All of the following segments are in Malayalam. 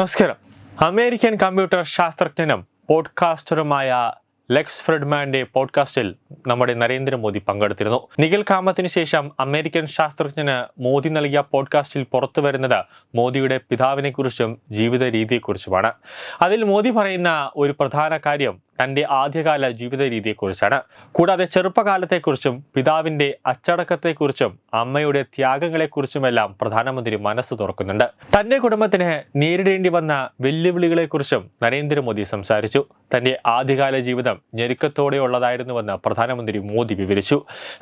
നമസ്കാരം. അമേരിക്കൻ കമ്പ്യൂട്ടർ ശാസ്ത്രജ്ഞനും പോഡ്കാസ്റ്ററുമായ ലെക്സ് ഫ്രെഡ്മാന്റെ പോഡ്കാസ്റ്റിൽ നമ്മുടെ നരേന്ദ്രമോദി പങ്കെടുത്തിരുന്നു. നിഖിൽ കാമത്തിന് ശേഷം അമേരിക്കൻ ശാസ്ത്രജ്ഞന് മോദി നൽകിയ പോഡ്കാസ്റ്റിൽ പുറത്തു വരുന്നത് മോദിയുടെ പിതാവിനെക്കുറിച്ചും ജീവിത രീതിയെക്കുറിച്ചുമാണ് അതിൽ മോദി പറയുന്ന ഒരു പ്രധാന കാര്യം തന്റെ ആദ്യകാല ജീവിത രീതിയെക്കുറിച്ചാണ് കൂടാതെ ചെറുപ്പകാലത്തെക്കുറിച്ചും പിതാവിന്റെ അച്ചടക്കത്തെക്കുറിച്ചും അമ്മയുടെ ത്യാഗങ്ങളെക്കുറിച്ചുമെല്ലാം പ്രധാനമന്ത്രി മനസ്സ് തുറക്കുന്നുണ്ട്. തന്റെ കുടുംബത്തിന് നേരിടേണ്ടി വന്ന വെല്ലുവിളികളെക്കുറിച്ചും നരേന്ദ്രമോദി സംസാരിച്ചു. തന്റെ ആദ്യകാല ജീവിതം ഞെരുക്കത്തോടെയുള്ളതായിരുന്നുവെന്ന് പ്രധാനമന്ത്രി മോദി വിവരിച്ചു.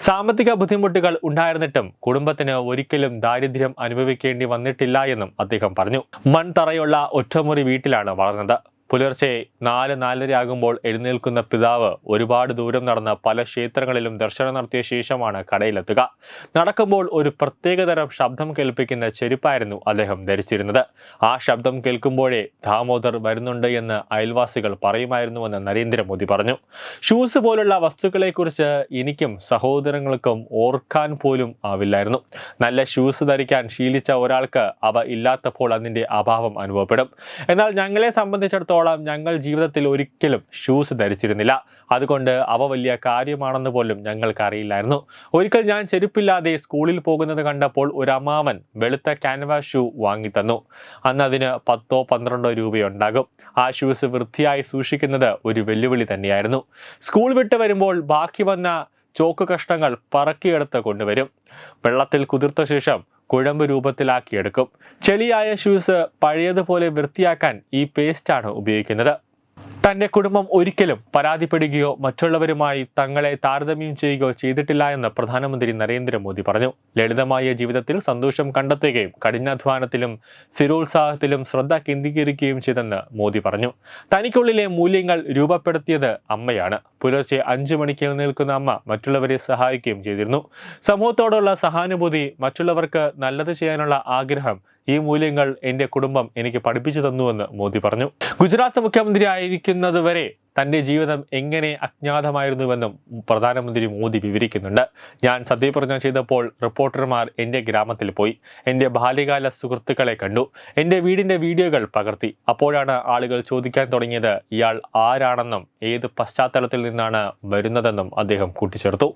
സാമ്പത്തിക ബുദ്ധിമുട്ടുകൾ ഉണ്ടായിരുന്നിട്ടും കുടുംബത്തിന് ഒരിക്കലും ദാരിദ്ര്യം അനുഭവിക്കേണ്ടി വന്നിട്ടില്ല എന്നും അദ്ദേഹം പറഞ്ഞു. മൺതറയുള്ള ഒറ്റമുറി വീട്ടിലാണ് വളർന്നത്. പുലർച്ചെ നാല് നാലര ആകുമ്പോൾ എഴുന്നേൽക്കുന്ന പിതാവ് ഒരുപാട് ദൂരം നടന്ന പല ക്ഷേത്രങ്ങളിലും ദർശനം നടത്തിയ ശേഷമാണ് കടയിലെത്തുക. നടക്കുമ്പോൾ ഒരു പ്രത്യേകതരം ശബ്ദം കേൾപ്പിക്കുന്ന ചെരുപ്പായിരുന്നു അദ്ദേഹം ധരിച്ചിരുന്നത്. ആ ശബ്ദം കേൾക്കുമ്പോഴേ ദാമോദർ വരുന്നുണ്ട് എന്ന് അയൽവാസികൾ പറയുമായിരുന്നുവെന്ന് നരേന്ദ്രമോദി പറഞ്ഞു. ഷൂസ് പോലുള്ള വസ്തുക്കളെക്കുറിച്ച് എനിക്കും സഹോദരങ്ങൾക്കും ഓർക്കാൻ പോലും ആവില്ലായിരുന്നു. നല്ല ഷൂസ് ധരിക്കാൻ ശീലിച്ച ഒരാൾക്ക് അവ ഇല്ലാത്തപ്പോൾ അതിന്റെ അഭാവം അനുഭവപ്പെടും. എന്നാൽ ഞങ്ങളെ സംബന്ധിച്ചിടത്തോളം ഞങ്ങൾ ജീവിതത്തിൽ ഒരിക്കലും ഷൂസ് ധരിച്ചിരുന്നില്ല. അതുകൊണ്ട് അവ വലിയ കാര്യമാണെന്ന് പോലും ഞങ്ങൾക്ക് അറിയില്ലായിരുന്നു ഒരിക്കൽ ഞാൻ ചെരുപ്പില്ലാതെ സ്കൂളിൽ പോകുന്നത് കണ്ടപ്പോൾ ഒരു അമ്മാവൻ വെളുത്ത ക്യാൻവാസ് ഷൂ വാങ്ങിത്തന്നു. അന്ന് അതിന് പത്തോ പന്ത്രണ്ടോ രൂപയുണ്ടാകും. ആ ഷൂസ് വൃത്തിയായി സൂക്ഷിക്കുന്നത് ഒരു വെല്ലുവിളി തന്നെയായിരുന്നു. സ്കൂൾ വിട്ട് വരുമ്പോൾ ബാക്കി വന്ന ചോക്ക് കഷ്ണങ്ങൾ പറക്കിയെടുത്ത് കൊണ്ടുവരും. വെള്ളത്തിൽ കുതിർത്ത ശേഷം കുഴമ്പ് രൂപത്തിലാക്കിയെടുക്കും. ചെളിയായ ഷൂസ് പഴയതുപോലെ വൃത്തിയാക്കാൻ ഈ പേസ്റ്റാണ് ഉപയോഗിക്കുന്നത്. തന്റെ കുടുംബം ഒരിക്കലും പരാതിപ്പെടുകയോ മറ്റുള്ളവരുമായി തങ്ങളെ താരതമ്യം ചെയ്യുകയോ ചെയ്തിട്ടില്ല എന്ന് പ്രധാനമന്ത്രി നരേന്ദ്രമോദി പറഞ്ഞു. ലളിതമായ ജീവിതത്തിൽ സന്തോഷം കണ്ടെത്തുകയും കഠിനാധ്വാനത്തിലും സ്ഥിരോത്സാഹത്തിലും ശ്രദ്ധ കേന്ദ്രീകരിക്കുകയും ചെയ്തെന്ന് മോദി പറഞ്ഞു. തനിക്കുള്ളിലെ മൂല്യങ്ങൾ രൂപപ്പെടുത്തിയത് അമ്മയാണ്. പുലർച്ചെ അഞ്ചു മണിക്ക് എഴുന്നേൽക്കുന്ന അമ്മ മറ്റുള്ളവരെ സഹായിക്കുകയും ചെയ്തിരുന്നു. സമൂഹത്തോടുള്ള സഹാനുഭൂതി മറ്റുള്ളവർക്ക് നല്ലത് ചെയ്യാനുള്ള ആഗ്രഹം ഈ മൂല്യങ്ങൾ എന്റെ കുടുംബം എനിക്ക് പഠിപ്പിച്ചു തന്നുവെന്ന് മോദി പറഞ്ഞു. ഗുജറാത്ത് മുഖ്യമന്ത്രി ആയിരിക്കുന്നതുവരെ തന്റെ ജീവിതം എങ്ങനെ അജ്ഞാതമായിരുന്നുവെന്നും പ്രധാനമന്ത്രി മോദി വിവരിക്കുന്നുണ്ട്. ഞാൻ സത്യപ്രതിജ്ഞ ചെയ്തപ്പോൾ റിപ്പോർട്ടർമാർ എന്റെ ഗ്രാമത്തിൽ പോയി. എന്റെ ബാല്യകാല സുഹൃത്തുക്കളെ കണ്ടു. എന്റെ വീടിന്റെ വീഡിയോകൾ പകർത്തി. അപ്പോഴാണ് ആളുകൾ ചോദിക്കാൻ തുടങ്ങിയത് ഇയാൾ ആരാണെന്നും ഏത് പശ്ചാത്തലത്തിൽ നിന്നാണ് വരുന്നതെന്നും അദ്ദേഹം കൂട്ടിച്ചേർത്തു.